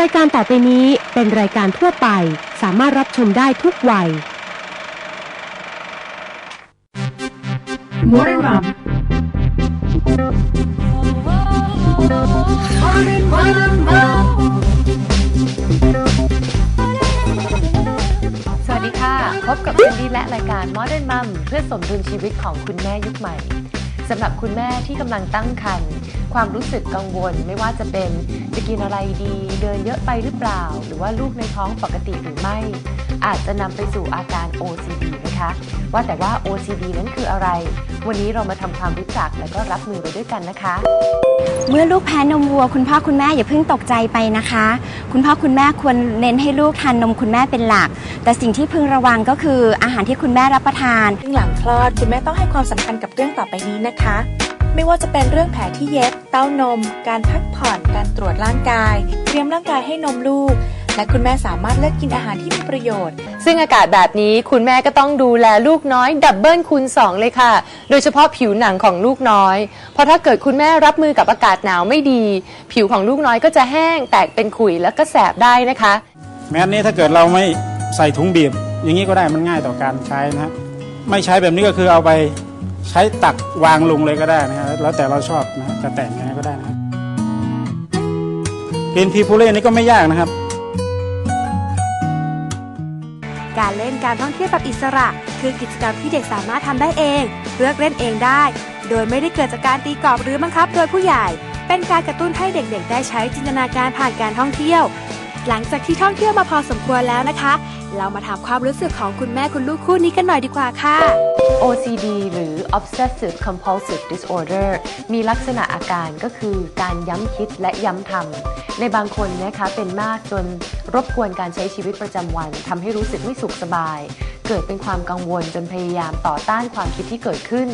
รายการต่อไปนี้เป็นรายการทั่วไป สามารถรับชมได้ทุกวัย Modern Mom สวัสดีค่ะ พบกับเซนดี้และรายการ Modern Mom เพื่อสมดุลชีวิตของคุณแม่ยุคใหม่สำหรับคุณแม่ที่กำลังตั้งครรภ์ ความรู้สึกกังวล ไม่ว่าจะเป็นจะกินอะไรดี เดินเยอะไปหรือเปล่า หรือว่าลูกในท้องปกติหรือไม่ อาจจะนำไปสู่อาการ OCD นะคะ ว่าแต่ว่า OCD นั้นคืออะไร วันนี้เรามาทำความรู้จักและก็รับมือไปด้วยกันนะคะ เมื่อลูกแพ้นมวัว คุณพ่อคุณแม่อย่าเพิ่งตกใจไปนะคะ คุณพ่อคุณแม่ควรเน้นให้ลูกทานนมคุณแม่เป็นหลัก แต่สิ่งที่พึงระวังก็คืออาหารที่คุณแม่รับประทานซึ่งหลังคลอดคุณแม่ต้องให้ความสำคัญกับเรื่องต่อไปนี้นะคะ ไม่ว่าจะเป็นเรื่องแผลที่เย็บ เต้านม การพักผ่อน การตรวจร่างกาย เตรียมร่างกายให้นมลูก และคุณแม่สามารถเลือกกินอาหารที่มีประโยชน์ ซึ่งอากาศแบบนี้คุณแม่ก็ต้องดูแลลูกน้อย ดับเบิลคูณ2 เลยค่ะ โดยเฉพาะผิวหนังของลูกน้อย เพราะถ้าเกิดคุณแม่รับมือกับอากาศหนาวไม่ดี ผิวของลูกน้อยก็จะแห้ง แตกเป็นขุยแล้วก็แสบได้นะคะ แมสนี้ถ้าเกิดเราไม่ใส่ถุงบีบ อย่างนี้ก็ได้มันง่ายต่อการใช้นะฮะไม่ใช้แบบนี้ก็คือเอาไป ใช้ตักวางลงเลยก็ได้นะฮะแล้วแต่เราชอบนะจะแต่งยังไงก็ได้นะกินพีพูเล่นี่ก็ไม่ยากนะครับ การเล่นการท่องเที่ยวแบบอิสระ คือกิจกรรมที่เด็กสามารถทำได้เอง เลือกเล่นเองได้ โดยไม่ได้เกิดจากการตีกรอบหรือบังคับ โดยผู้ใหญ่ เป็นการกระตุ้นให้เด็กๆ ได้ใช้จินตนาการผ่านการท่องเที่ยว หลังจากที่ท่องเที่ยวมาพอสมควรแล้วนะคะ เรามาถามความรู้สึกของคุณแม่คุณลูกคู่นี้กันหน่อยดีกว่าค่ะ OCD หรือ Obsessive Compulsive Disorder มีลักษณะอาการก็คือการย้ำคิดและย้ำทำในบางคนนะคะเป็นมากจนรบกวนการใช้ชีวิตประจำวันทำให้รู้สึกไม่สุขสบาย เกิดเป็นความกังวลจนพยายามต่อต้านความคิดที่เกิดขึ้น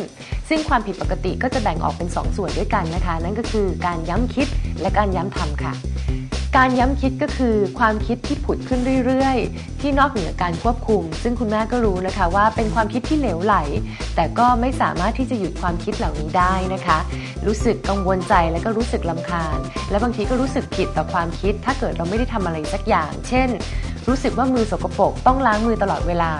ซึ่งความผิดปกติก็จะแบ่งออกเป็น 2ส่วนด้วยกันนะคะ นั่นก็คือการย้ำคิดและการย้ำทำค่ะ การย้ำคิดก็คือความคิดที่ผุดขึ้นเรื่อยๆ ที่นอกเหนือการควบคุม ซึ่งคุณแม่ก็รู้นะคะว่าเป็นความคิดที่เหลวไหล แต่ก็ไม่สามารถที่จะหยุดความคิดเหล่านี้ได้นะคะ รู้สึกกังวลใจและก็รู้สึกลำคาญ และบางทีก็รู้สึกผิดต่อความคิด ถ้าเกิดเราไม่ได้ทำอะไรสักอย่าง เช่น รู้สึกว่ามือสกปรกต้องล้างมือตลอดเวลา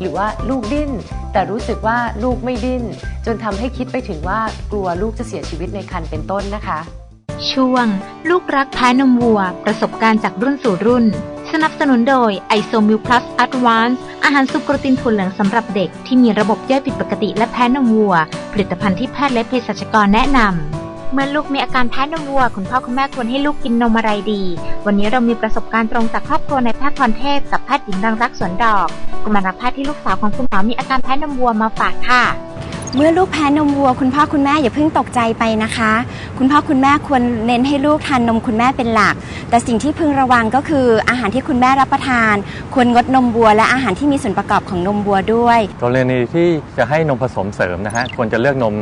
หรือว่าลูกดิ้น แต่รู้สึกว่าลูกไม่ดิ้น จนทำให้คิดไปถึงว่ากลัวลูกจะเสียชีวิตในครรภ์เป็นต้นนะคะ ช่วง ลูกรักแพ้นมวัว ประสบการณ์จากรุ่นสู่รุ่น สนับสนุนโดย i s o m i l Plus Advance อาหารสุกโปรตีนถั่วเหลืองสำหรับเด็กที่มีระบบย่อยผิดปกติและแพ้นมวัว ผลิตภัณฑ์ที่แพทย์และเภสัชกรแนะนำเมื่อลูกมีอาการแพ้นมวัว คุณพ่อคุณแม่ควรให้ลูกกินนมอะไรดี วันนี้เรามีประสบการณ์ตรงจากครอบครัวในายแพทย์พรเทพกับแพทย์หญิงรังรักสวนดอกกุมารแพทย์ที่ลูกสาวของคุณหมอมีอาการแพ้นมวัวมาฝากค่ะ เมื่อลูกแพ้นมวัว คุณพ่อคุณแม่อย่าเพิ่งตกใจไปนะคะ คุณพ่อคุณแม่ควรเน้นให้ลูกทานนมคุณแม่เป็นหลัก แต่สิ่งที่พึงระวังก็คืออาหารที่คุณแม่รับประทาน ควรงดนมวัว และอาหารที่มีส่วนประกอบของนมวัวด้วย กรณีที่จะให้นมผสมเสริมนะฮะควรจะเลือกนม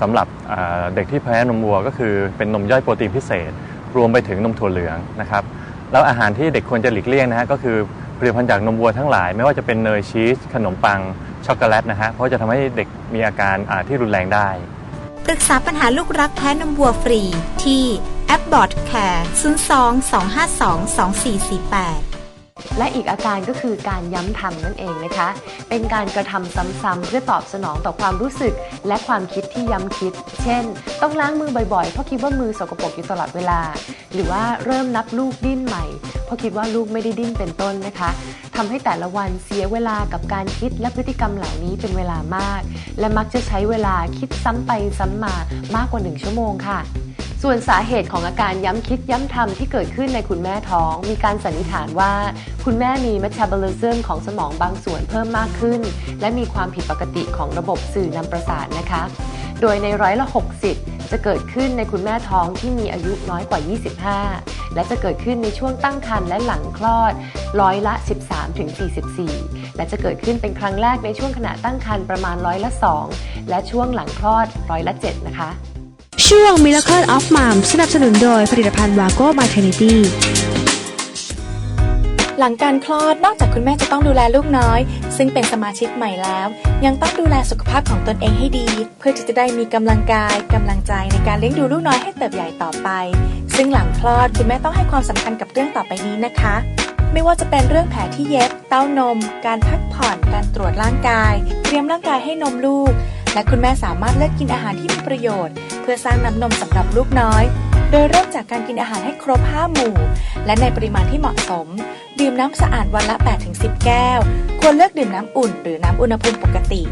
สำหรับอ่าเด็กที่แพ้นมวัว ก็คือเป็นนมย่อยโปรตีนพิเศษ รวมไปถึงนมถั่วเหลืองนะครับแล้วอาหารที่เด็กควรจะหลีกเลี่ยงนะฮะก็คือผลิตภัณฑ์จากนมวัวทั้งหลาย ไม่ว่าจะเป็นเนยชีสขนมปัง ช็อกโกแลตนะฮะเพราะจะทำให้เด็กมีอาการอ่าที่รุนแรงได้ ปรึกษาปัญหาลูกรักแพ้นมวัวฟรีที่แอปบอ t แคร์02 252 2448 และอีกอาการก็คือการย้ำทำนั่นเองนะคะ เป็นการกระทำซ้ำๆเพื่อตอบสนองต่อความรู้สึก และความคิดที่ย้ำคิด เช่น ต้องล้างมือบ่อยๆ เพราะคิดว่ามือสกปรกอยู่ตลอดเวลา หรือว่าเริ่มนับลูกดิ้นใหม่ เพราะคิดว่าลูกไม่ได้ดิ้นเป็นต้นนะคะทำให้แต่ละวันเสียเวลากับการคิดและพฤติกรรมเหล่านี้เป็นเวลามาก และมักจะใช้เวลาคิดซ้ำไปซ้ำมามากกว่า 1 ชั่วโมงค่ะ ส่วนสาเหตุของอาการย้ำคิดย้ำทำที่เกิดขึ้นในคุณแม่ท้อง มีการสันนิษฐานว่า คุณแม่มี metabolism ของสมองบางส่วนเพิ่มมากขึ้น และมีความผิดปกติของระบบสื่อนำประสาทนะคะ โดยในร้อยละ 60 จะเกิดขึ้นในคุณแม่ท้องที่มีอายุน้อยกว่า 25 และจะเกิดขึ้นในช่วงตั้งครรภ์และหลังคลอดร้อยละ 13ถึง44 และจะเกิดขึ้นเป็นครั้งแรกในช่วงขณะตั้งครรภ์ประมาณร้อยละ 2 และช่วงหลังคลอดร้อยละ 7 นะคะ ช่วง Miracle of Mom สนับสนุนโดยผลิตภัณฑ์ Vago Maternity หลังการคลอดนอกจากคุณแม่จะต้องดูแลลูกน้อย ซึ่งเป็นสมาชิกใหม่แล้ว ยังต้องดูแลสุขภาพของตนเองให้ดี เพื่อที่จะได้มีกำลังกายกำลังใจในการเลี้ยงดูลูกน้อยให้เติบใหญ่ต่อไป ซึ่งหลังคลอดคุณแม่ต้องให้ความสำคัญกับเรื่องต่อไปนี้นะคะ ไม่ว่าจะเป็นเรื่องแผลที่เย็บ เต้านม การพักผ่อน การตรวจร่างกาย เตรียมร่างกายให้นมลูก และคุณแม่สามารถเลือกกินอาหารที่มีประโยชน์ เพื่อสร้างน้ำนมสำหรับลูกน้อย โดยเริ่มจากการกินอาหารให้ครบ 5 หมู่ และในปริมาณที่เหมาะสม ดื่มน้ำสะอาดวันละ 8-10 แก้ว ควรเลือกดื่มน้ำอุ่น หรือน้ำอุณหภูมิปกติ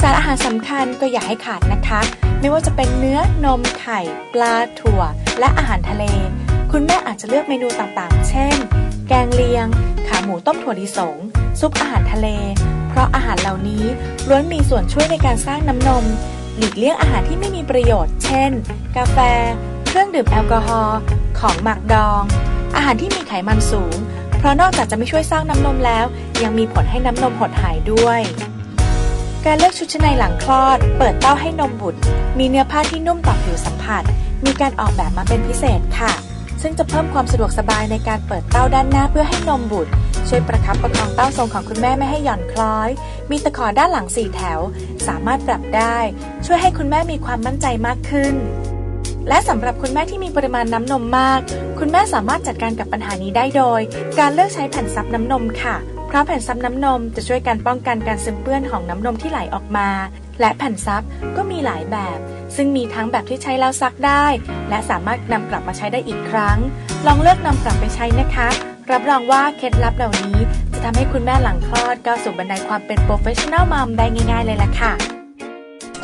สารอาหารสำคัญก็อย่าให้ขาดนะคะ ไม่ว่าจะเป็นเนื้อนมไข่ ปลาถั่ว และอาหารทะเล คุณแม่อาจจะเลือกเมนูต่างๆ เช่น แกงเลียง ขาหมูต้มถั่วลิสง ซุปอาหารทะเล เพราะอาหารเหล่านี้ล้วนมีส่วนช่วยในการสร้างน้ำนม หลีกเลี่ยงอาหารที่ไม่มีประโยชน์ เช่น กาแฟ เครื่องดื่มแอลกอฮอล์ ของหมักดอง อาหารที่มีไขมันสูง เพราะนอกจากจะไม่ช่วยสร้างน้ำนมแล้ว ยังมีผลให้น้ำนมหดหายด้วยการเลือกชุดชั้นในหลังคลอด เปิดเต้าให้นมบุตร มีเนื้อผ้าที่นุ่มต่อผิวสัมผัส มีการออกแบบมาเป็นพิเศษค่ะ ซึ่งจะเพิ่มความสะดวกสบายในการเปิดเต้าด้านหน้าเพื่อให้นมบุตร ช่วยประคับประคองเต้าทรงของคุณแม่ไม่ให้หย่อนคล้อย มีตะขอด้านหลังสี่แถว สามารถปรับได้ ช่วยให้คุณแม่มีความมั่นใจมากขึ้นและสำหรับคุณแม่ที่มีปริมาณน้ำนมมาก คุณแม่สามารถจัดการกับปัญหานี้ได้โดย การเลือกใช้แผ่นซับน้ำนมค่ะ เพราะแผ่นซับน้ำนมจะช่วยการป้องกันการซึมเปื้อนของน้ำนมที่ไหลออกมา และแผ่นซับก็มีหลายแบบ ซึ่งมีทั้งแบบที่ใช้แล้วซักได้ และสามารถนำกลับมาใช้ได้อีกครั้ง ลองเลือกนำกลับไปใช้นะคะ รับรองว่าเคล็ดลับเหล่านี้ จะทำให้คุณแม่หลังคลอดก้าวสู่บันไดความเป็น professional mom ได้ง่าย ๆ เลยล่ะค่ะ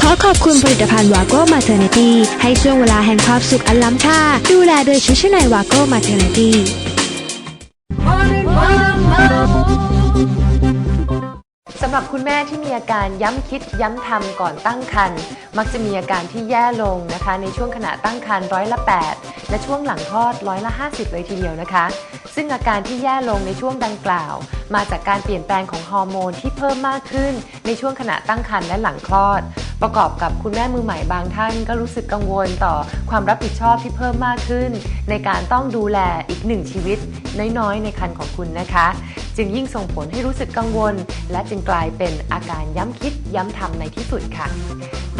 ขอขอบคุณผลิตภัณฑ์วาโก้มาเทอร์เนตี้ให้ช่วงเวลาแห่งความสุขอันล้ำค่า ดูแลโดยชุดชั้นในวาโก้มาเทอร์เนตี้ สำหรับคุณแม่ที่มีอาการย้ำคิดย้ำทำก่อนตั้งครรภ์ มักจะมีอาการที่แย่ลงนะคะ ในช่วงขณะตั้งครรภ์ร้อยละ 8 และช่วงหลังคลอดร้อยละ 50 เลยทีเดียวนะคะ ซึ่งอาการที่แย่ลงในช่วงดังกล่าว มาจากการเปลี่ยนแปลงของฮอร์โมนที่เพิ่มมากขึ้น ในช่วงขณะตั้งครรภ์และหลังคลอด ประกอบกับคุณแม่มือใหม่บางท่าน ก็รู้สึกกังวลต่อความรับผิดชอบที่เพิ่มมากขึ้น ในการต้องดูแลอีกหนึ่งชีวิต น้อยๆ ในครรภ์ของคุณนะคะ จึงยิ่งส่งผลให้รู้สึกกังวล และจึงกลายเป็นอาการย้ำคิดย้ำทำในที่สุดค่ะ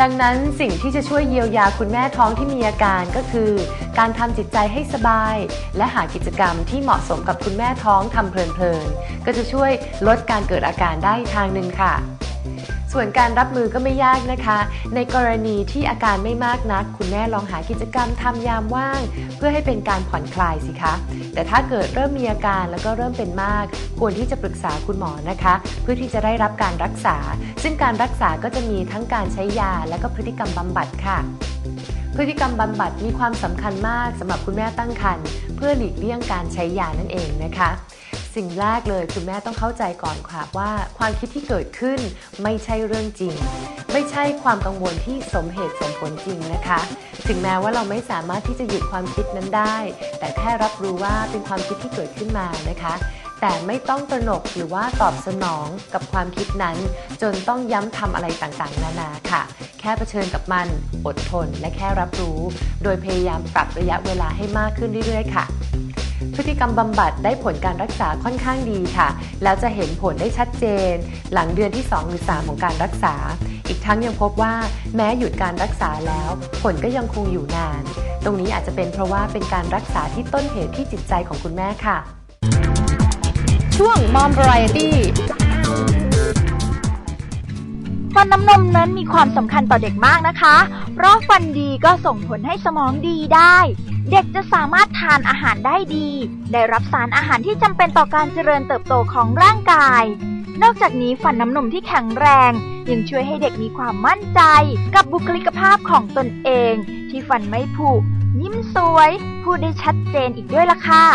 ดังนั้นสิ่งที่จะช่วยเยียวยาคุณแม่ท้องที่มีอาการก็คือ การทำจิตใจให้สบาย และหากิจกรรมที่เหมาะสมกับคุณแม่ท้องทำเพลินๆก็จะช่วยลดการเกิดอาการได้ทางหนึ่งค่ะ ส่วนการรับมือก็ไม่ยากนะคะ ในกรณีที่อาการไม่มากนัก คุณแม่ลองหากิจกรรมทำยามว่าง เพื่อให้เป็นการผ่อนคลายสิคะ แต่ถ้าเกิดเริ่มมีอาการแล้วก็เริ่มเป็นมาก ควรที่จะปรึกษาคุณหมอนะคะ เพื่อที่จะได้รับการรักษา ซึ่งการรักษาก็จะมีทั้งการใช้ยา และก็พฤติกรรมบำบัดค่ะพฤติกรรมบำบัดมีความสำคัญมากสำหรับคุณแม่ตั้งครรภ์เพื่อหลีกเลี่ยงการใช้ยานั่นเองนะคะ สิ่งแรกเลยคุณแม่ต้องเข้าใจก่อนค่ะว่าความคิดที่เกิดขึ้นไม่ใช่เรื่องจริง ไม่ใช่ความกังวลที่สมเหตุสมผลจริงนะคะ ถึงแม้ว่าเราไม่สามารถที่จะหยุดความคิดนั้นได้ แต่แค่รับรู้ว่าเป็นความคิดที่เกิดขึ้นมานะคะแต่ไม่ต้องตระหนกหรือว่าตอบสนองกับความคิดนั้น จนต้องย้ำทำอะไรต่างๆ นานาค่ะ แค่เผชิญกับมันอดทนและแค่รับรู้ โดยพยายามปรับระยะเวลาให้มากขึ้นเรื่อยๆ ค่ะ พฤติกรรมบำบัดได้ผลการรักษาค่อนข้างดีค่ะ แล้วจะเห็นผลได้ชัดเจน หลังเดือนที่ 2 หรือ 3 ของการรักษา อีกทั้งยังพบว่าแม้หยุดการรักษาแล้ว ผลก็ยังคงอยู่นาน ตรงนี้อาจจะเป็นเพราะว่าเป็นการรักษาที่ต้นเหตุที่จิตใจของคุณแม่ค่ะ ช่วง Mom Variety ฟันน้ำนมนั้นมีความสำคัญต่อเด็กมากนะคะ เพราะฟันดีก็ส่งผลให้สมองดีได้ เด็กจะสามารถทานอาหารได้ดี ได้รับสารอาหารที่จำเป็นต่อการเจริญเติบโตของร่างกาย นอกจากนี้ฟันน้ำนมที่แข็งแรง ยังช่วยให้เด็กมีความมั่นใจ กับบุคลิกภาพของตนเอง ที่ฟันไม่ผุยิ้มสวย พูดได้ชัดเจนอีกด้วยล่ะค่ะ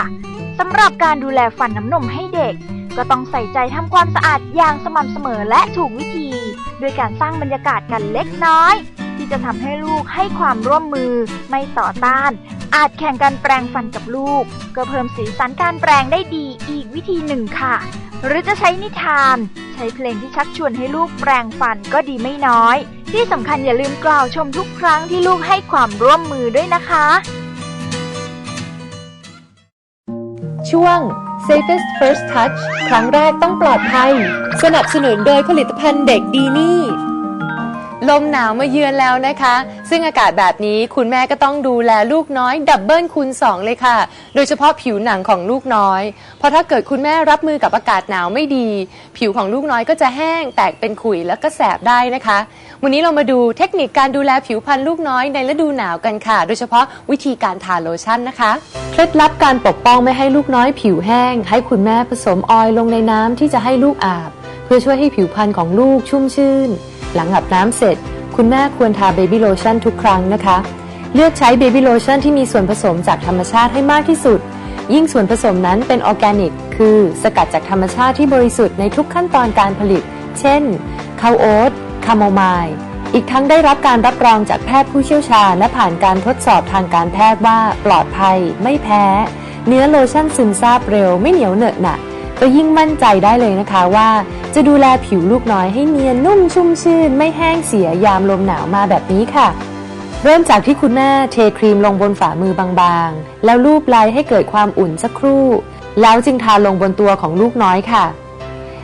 สำหรับการดูแลฟันน้ำนมให้เด็ก ก็ต้องใส่ใจทำความสะอาดอย่างสม่ำเสมอและถูกวิธีด้วยการสร้างบรรยากาศกันเล็กน้อย ที่จะทำให้ลูกให้ความร่วมมือไม่ต่อต้าน อาจแข่งกันแปรงฟันกับลูก ก็เพิ่มสีสันการแปรงได้ดีอีกวิธีหนึ่งค่ะ หรือจะใช้นิทาน ใช้เพลงที่ชักชวนให้ลูกแปรงฟันก็ดีไม่น้อย ที่สำคัญอย่าลืมกล่าวชมทุกครั้งที่ลูกให้ความร่วมมือด้วยนะคะ ช่วง Safest First Touch ครั้งแรกต้องปลอดภัย สนับสนุนโดยผลิตภัณฑ์เด็กดีนี่ ลมหนาวมาเยือนแล้วนะคะ ซึ่งอากาศแบบนี้คุณแม่ก็ต้องดูแลลูกน้อยดับเบิลคูณ2 เลยค่ะ โดยเฉพาะผิวหนังของลูกน้อย เพราะถ้าเกิดคุณแม่รับมือกับอากาศหนาวไม่ดี ผิวของลูกน้อยก็จะแห้งแตกเป็นขุยแล้วก็แสบได้นะคะ วันนี้เรามาดูเทคนิคการดูแลผิวพรรณลูกน้อยในฤดูหนาวกันค่ะ โดยเฉพาะวิธีการทาโลชั่นนะคะเคล็ดลับการปกป้องไม่ให้ลูกน้อยผิวแห้ง ให้คุณแม่ผสมออยล์ลงในน้ำที่จะให้ลูกอาบ พื่อช่วยให้ผิวพรรณของลูกชุ่มชื่น หลังอาบน้ำเสร็จ คุณแม่ควรทาเบบี้โลชั่นทุกครั้งนะคะ เลือกใช้เบบี้โลชั่นที่มีส่วนผสมจากธรรมชาติให้มากที่สุด ยิ่งส่วนผสมนั้นเป็นออร์แกนิก คือสกัดจากธรรมชาติที่บริสุทธิ์ในทุกขั้นตอนการผลิต เช่นคาวโอ๊ตคาโมไมล์อีกทั้งได้รับการรับรองจากแพทย์ผู้เชี่ยวชาญ และผ่านการทดสอบทางการแพทย์ว่าปลอดภัย ไม่แพ้ เนื้อโลชั่นซึมซาบเร็วไม่เหนียวเหนอะหนะก็ยิ่งมั่นใจได้เลยนะคะว่า จะดูแลผิวลูกน้อยให้เนียนนุ่มชุ่มชื่น ไม่แห้งเสียยามลมหนาวมาแบบนี้ค่ะ เริ่มจากที่คุณแม่เทครีมลงบนฝ่ามือบางๆ แล้วลูบไล้ให้เกิดความอุ่นสักครู่ แล้วจึงทาลงบนตัวของลูกน้อยค่ะ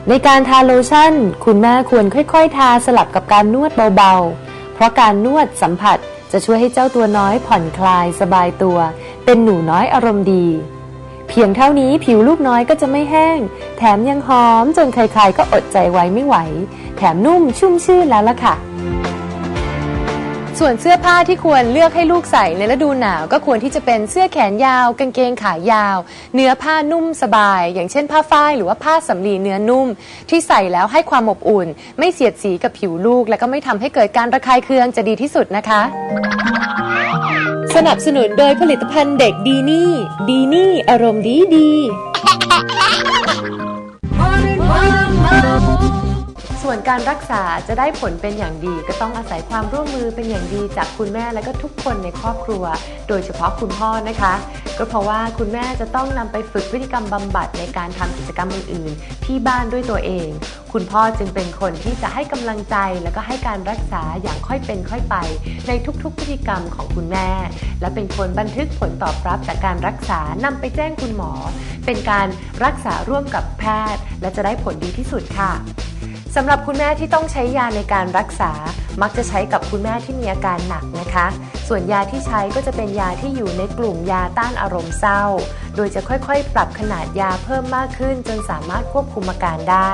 ในการทาโลชั่น คุณแม่ควรค่อยๆ ทาสลับกับการนวดเบาๆ เพราะการนวดสัมผัสจะช่วยให้เจ้าตัวน้อยผ่อนคลายสบายตัว เป็นหนูน้อยอารมณ์ดี เพียงเท่านี้ผิวลูกน้อยก็จะไม่แห้ง แถมยังหอมจนใครๆก็อดใจไว้ไม่ไหว แถมนุ่มชุ่มชื่นแล้วล่ะค่ะ ส่วนเสื้อผ้าที่ควรเลือกให้ลูกใส่ในฤดูหนาว ก็ควรที่จะเป็นเสื้อแขนยาว กางเกงขายาว เนื้อผ้านุ่มสบาย อย่างเช่นผ้าฝ้ายหรือว่าผ้าสำลีเนื้อนุ่ม ที่ใส่แล้วให้ความอบอุ่น ไม่เสียดสีกับผิวลูก และก็ไม่ทำให้เกิดการระคายเคืองจะดีที่สุดนะคะ สนับสนุนโดยผลิตภัณฑ์เด็กดีนี่ ดีนี่อารมณ์ดีดี ส่วนการรักษาจะได้ผลเป็นอย่างดี ก็ต้องอาศัยความร่วมมือเป็นอย่างดีจากคุณแม่และก็ทุกคนในครอบครัว โดยเฉพาะคุณพ่อนะคะ ก็เพราะว่าคุณแม่จะต้องนำไปฝึกพฤติกรรมบำบัดในการทำกิจกรรมอื่นๆ ที่บ้านด้วยตัวเอง คุณพ่อจึงเป็นคนที่จะให้กำลังใจแล้วก็ให้การรักษาอย่างค่อยเป็นค่อยไป ในทุกๆพฤติกรรมของคุณแม่ และเป็นคนบันทึกผลตอบรับจากการรักษานำไปแจ้งคุณหมอ เป็นการรักษาร่วมกับแพทย์ และจะได้ผลดีที่สุดค่ะ สำหรับคุณแม่ที่ต้องใช้ยาในการรักษา มักจะใช้กับคุณแม่ที่มีอาการหนักนะคะ ส่วนยาที่ใช้ก็จะเป็นยาที่อยู่ในกลุ่มยาต้านอารมณ์เศร้า โดยจะค่อยๆ ปรับขนาดยาเพิ่มมากขึ้น จนสามารถควบคุมอาการได้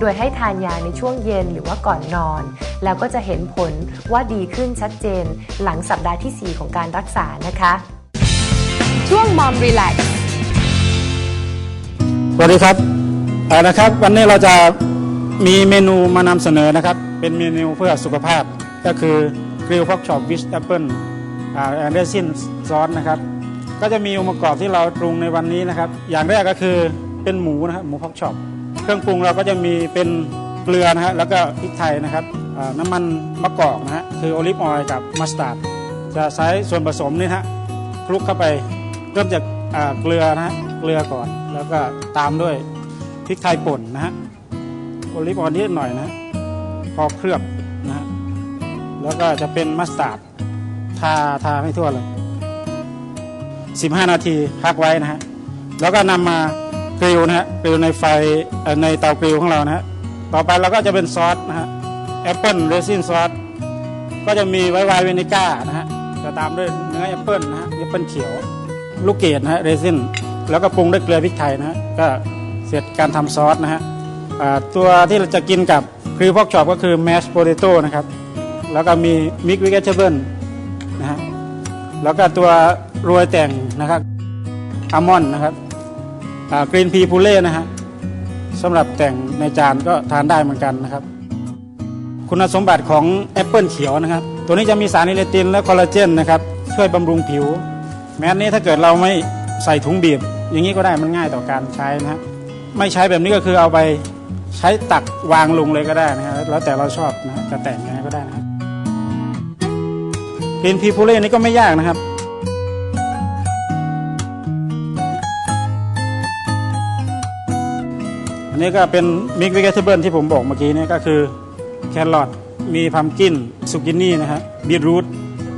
โดยให้ทานยาในช่วงเย็นหรือว่าก่อนนอน แล้วก็จะเห็นผลว่าดีขึ้นชัดเจน หลังสัปดาห์ที่ 4 ของการรักษานะคะ ช่วงมอมรีแลกสวัสดีครับเอาละครับ วันนี้เราจะ มีเมนูมานำเสนอนะครับ เป็นเมนูเพื่อสุขภาพ ก็คือกริลฟอกช็อปวิชแอปเปิลแอนเดอร์ซินซอสนะครับ ก็จะมีองค์ประกอบที่เราปรุงในวันนี้นะครับ อย่างแรกก็คือเป็นหมูนะครับหมูพอกช็อปเครื่องปรุงเราก็จะมีเป็นเกลือนะฮะแล้วก็พริกไทยนะครับน้ำมันมะกอกนะฮะคือโอลิฟออยล์กับมัสตาร์ดจะใช้ส่วนผสมนี่ฮะคลุกเข้าไปเริ่มจากเกลือนะฮะเกลือก่อน แล้วก็ตามด้วยพริกไทยป่นนะฮะ โอลิฟออยล์นิดหน่อยนะพอเคลือบนะฮะแล้วก็จะเป็นมัสตาร์ดทาทาให้ทั่วเลย 15 นาทีพักไว้นะฮะแล้วก็นำมากริลนะฮะกริลในไฟในเตากริลของเรานะฮะต่อไปเราก็จะเป็นซอสนะฮะแอปเปิลเรซินซอสก็จะมีไวไวเวนิก้านะฮะจะตามด้วยเนื้อแอปเปิลนะฮะแอปเปิลเขียว ลูกเกดนะฮะเรซินแล้วก็ปรุงด้วยเกลือพริกไทยนะฮะก็เสร็จการทำซอสนะฮะ ตัวที่เราจะกินกับครีพอกชอปก็คือแมชโพเตโต้นะครับ แล้วก็มีมิกวิกเกชเบิลนะฮะแล้วก็ตัวโรยแต่งนะครับอัลมอนด์นะครับกรีนพีพูเล่นะฮะสำหรับแต่งในจานก็ทานได้เหมือนกันนะครับ คุณสมบัติของแอปเปิลเขียวนะครับ ตัวนี้จะมีสารอิเลตินและคอลลาเจนนะครับ ช่วยบำรุงผิว แม้นนี้ถ้าเกิดเราไม่ใส่ถุงบีบ อย่างนี้ก็ได้มันง่ายต่อการใช้นะฮะไม่ใช้แบบนี้ก็คือเอาไป ใช้ตักวางลงเลยก็ได้นะฮะแล้วแต่เราชอบนะจะแต่งยังไงก็ได้นะครับกรีนพีพูเล่นี่ก็ไม่ยากนะครับอันนี้ก็เป็นมิกซ์ e ว e เ a เบิลที่ผมบอกเมื่อกี้เนี่ยก็คือแครอทมีพัมกินซุกินี่นะฮะบีทรูท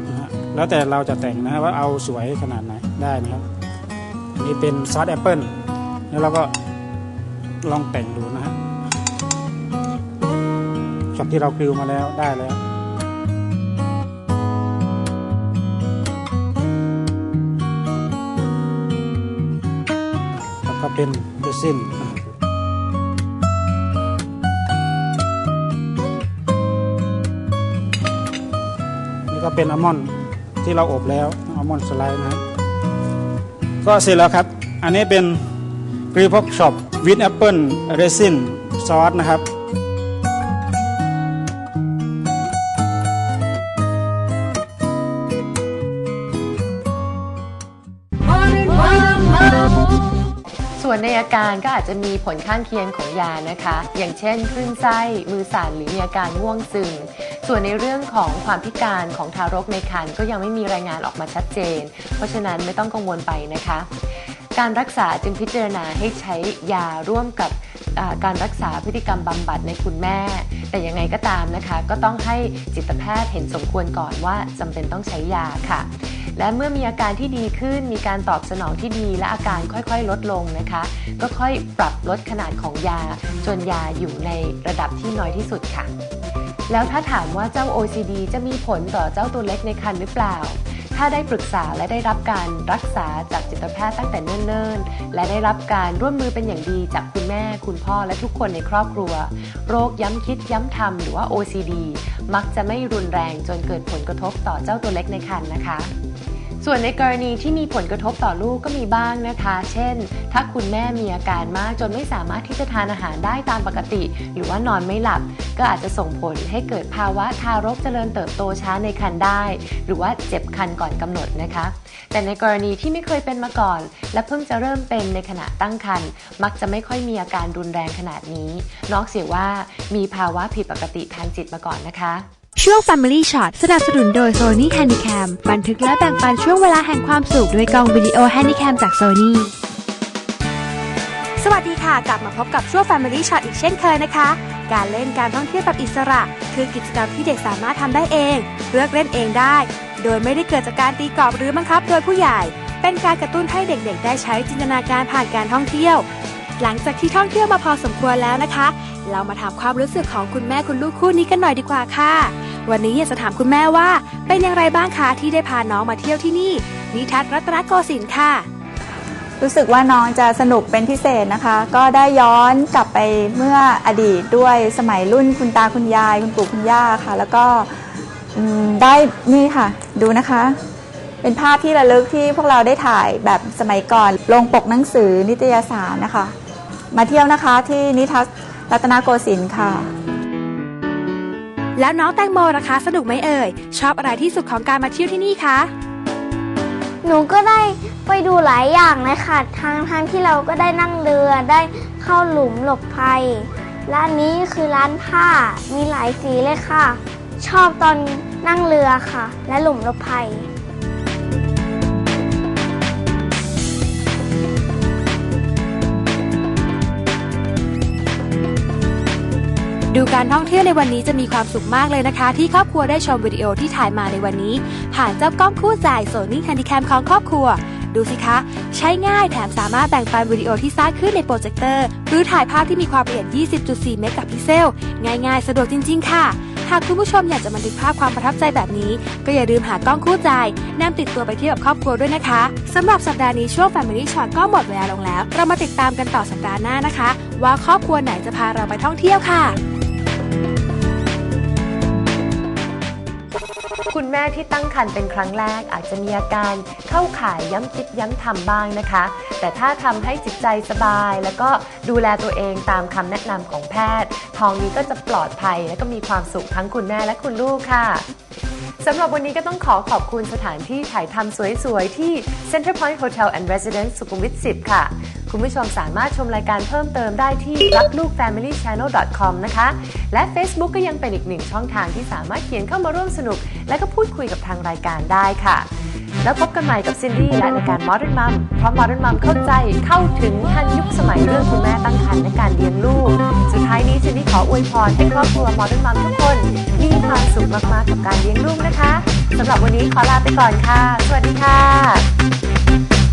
นะฮะแล้วแต่เราจะแต่งนะฮะว่าเอาสวยขนาดไหนได้นะครับอันนี้เป็นซอสแอปเปิลแล้วเราก็ลองแต่งดูนะ ช็อตที่เราคิวมาแล้วได้แล้วแล้วก็เป็นเบสินนี่ก็เป็นอัลมอนที่เราอบแล้วอัลมอนสไลด์นะก็เสร็จแล้วครับ อันนี้เป็นกรีพ็อกช็อปวิทแอปเปิลเรซินซอสนะครับ ส่วนในอาการก็อาจจะมีผลข้างเคียงของยานะคะ อย่างเช่นคลื่นไส้มือสั่นหรือมีอาการง่วงซึมส่วนในเรื่องของความพิการของทารกในครรภ์ก็ยังไม่มีรายงานออกมาชัดเจน เพราะฉะนั้นไม่ต้องกังวลไปนะคะ การรักษาจึงพิจารณาให้ใช้ยาร่วมกับ การรักษาพฤติกรรมบำบัดในคุณแม่ แต่ยังไงก็ตามนะคะ ก็ต้องให้จิตแพทย์เห็นสมควรก่อนว่าจำเป็นต้องใช้ยาค่ะ และเมื่อมีอาการที่ดีขึ้น มีการตอบสนองที่ดี และอาการค่อยๆ ลดลงนะคะ ก็ค่อยปรับลดขนาดของยา จนยาอยู่ในระดับที่น้อยที่สุดค่ะ แล้วถ้าถามว่าเจ้า OCD จะมีผลต่อเจ้าตัวเล็กในครรภ์หรือเปล่า ถ้าได้ปรึกษาและได้รับการรักษาจากจิตแพทย์ตั้งแต่เนิ่นๆ และได้รับการร่วมมือเป็นอย่างดีจากคุณแม่ คุณพ่อและทุกคนในครอบครัว โรคย้ำคิดย้ำทำหรือว่า OCD มักจะไม่รุนแรงจนเกิดผลกระทบต่อเจ้าตัวเล็กในครรภ์นะคะ ส่วนในกรณีที่มีผลกระทบต่อลูกก็มีบ้างนะคะ เช่น ถ้าคุณแม่มีอาการมากจนไม่สามารถที่จะทานอาหารได้ตามปกติ หรือว่านอนไม่หลับ ก็อาจจะส่งผลให้เกิดภาวะทารกเจริญเติบโตช้าในครรภ์ได้ หรือว่าเจ็บครรภ์ก่อนกำหนดนะคะ แต่ในกรณีที่ไม่เคยเป็นมาก่อน และเพิ่งจะเริ่มเป็นในขณะตั้งครรภ์มักจะไม่ค่อยมีอาการรุนแรงขนาดนี้ นอกเสียว่ามีภาวะผิดปกติทางจิตมาก่อนนะคะ ช่วง Family Shot สนับสนุนโดย Sony Handycam บันทึกและแบ่งปันช่วงเวลาแห่งความสุขด้วยกล้องวิดีโอ Handycam จาก Sony สวัสดีค่ะ กลับมาพบกับช่วง Family Shot อีกเช่นเคยนะคะ การเล่นการท่องเที่ยวแบบอิสระ คือกิจกรรมที่เด็กสามารถทำได้เอง เลือกเล่นเองได้ โดยไม่ได้เกิดจากการตีกรอบหรือบังคับ โดยผู้ใหญ่ เป็นการกระตุ้นให้เด็กๆ ได้ใช้จินตนาการผ่านการท่องเที่ยว หลังจากที่ท่องเที่ยวมาพอสมควรแล้วนะคะ เรามาถามความรู้สึกของคุณแม่คุณลูกคู่นี้กันหน่อยดีกว่าค่ะ วันนี้อยากจะถามคุณแม่ว่า เป็นอย่างไรบ้างคะที่ได้พาน้องมาเที่ยวที่นี่ นิทัศน์รัตนโกสินทร์ค่ะ รู้สึกว่าน้องจะสนุกเป็นพิเศษนะคะ ก็ได้ย้อนกลับไปเมื่ออดีตด้วยสมัยรุ่นคุณตาคุณยาย คุณปู่คุณย่าค่ะ แล้วก็อืมได้นี่ค่ะ ดูนะคะ เป็นภาพที่ระลึกที่พวกเราได้ถ่ายแบบสมัยก่อน ลงปกหนังสือนิตยสารนะคะ มาเที่ยวนะคะที่นิทัศน์รัตนโกสินทร์ค่ะ แล้วน้องแตงโมนะคะ สนุกไหมเอ่ย ชอบอะไรที่สุดของการมาเที่ยวที่นี่คะ หนูก็ได้ไปดูหลายอย่างเลยค่ะทางทางที่เราก็ได้นั่งเรือได้เข้าหลุมหลบภัย ร้านนี้คือร้านผ้ามีหลายสีเลยค่ะ ชอบตอนนั่งเรือค่ะ และหลุมหลบภัย ดูการท่องเที่ยวในวันนี้จะมีความสุขมากเลยนะคะ ที่ครอบครัวได้ชมวิดีโอที่ถ่ายมาในวันนี้ ผ่านเจ้ากล้องคู่ใจโซนี่ Handycam ของครอบครัว ดูสิคะ ใช้ง่ายแถมสามารถแบ่งปันวิดีโอที่สร้างขึ้นในโปรเจคเตอร์ หรือถ่ายภาพที่มีความละเอียด 20.4 เมกะพิกเซล ง่ายๆ สะดวกจริง ๆ ค่ะหากคุณผู้ชมอยากจะบันทึกภาพความประทับใจแบบนี้ ก็อย่าลืมหากล้องคู่ใจนำติดตัวไปเที่ยวกับครอบครัวด้วยนะคะสำหรับสัปดาห์นี้ช่วง Family Shot ก็หมดเวลาลงแล้ว เรามาติดตามกันต่อสัปดาห์หน้านะคะ ว่าครอบครัวไหนจะพาเราไปท่องเที่ยวค่ะ คุณแม่ที่ตั้งครรภ์เป็นครั้งแรกอาจจะมีอาการเข้าข่ายย้ำคิดย้ำทำบ้างนะคะ แต่ถ้าทำให้จิตใจสบาย แล้วก็ดูแลตัวเองตามคำแนะนำของแพทย์ ท้องนี้ก็จะปลอดภัยและก็มีความสุขทั้งคุณแม่และคุณลูกค่ะ สำหรับวันนี้ก็ต้องขอขอบคุณสถานที่ถ่ายทำสวยๆ ที่ Center Point Hotel and Residence สุขุมวิท 10 ค่ะ คุณผู้ชมสามารถชมรายการเพิ่มเติมได้ที่รักลูก family channel com นะคะ และ Facebook ก็ยังเป็นอีกหนึ่งช่องทางที่สามารถเขียนเข้ามาร่วมสนุก และก็พูดคุยกับทางรายการได้ค่ะ แล้วพบกันใหม่กับซินดี้และในการ Modern Mom เพราะ Modern Mom เข้าใจเข้าถึงทันยุคสมัยเรื่องคุณแม่ตั้งครรภ์และการเลี้ยงลูก สุดท้ายนี้ซินดี้ขออวยพรให้ครอบครัว Modern Mom ทุกคน มีความสุขมากๆกับการเลี้ยงลูกนะคะสำหรับวันนี้ขอลาไปก่อนค่ะ สวัสดีค่ะ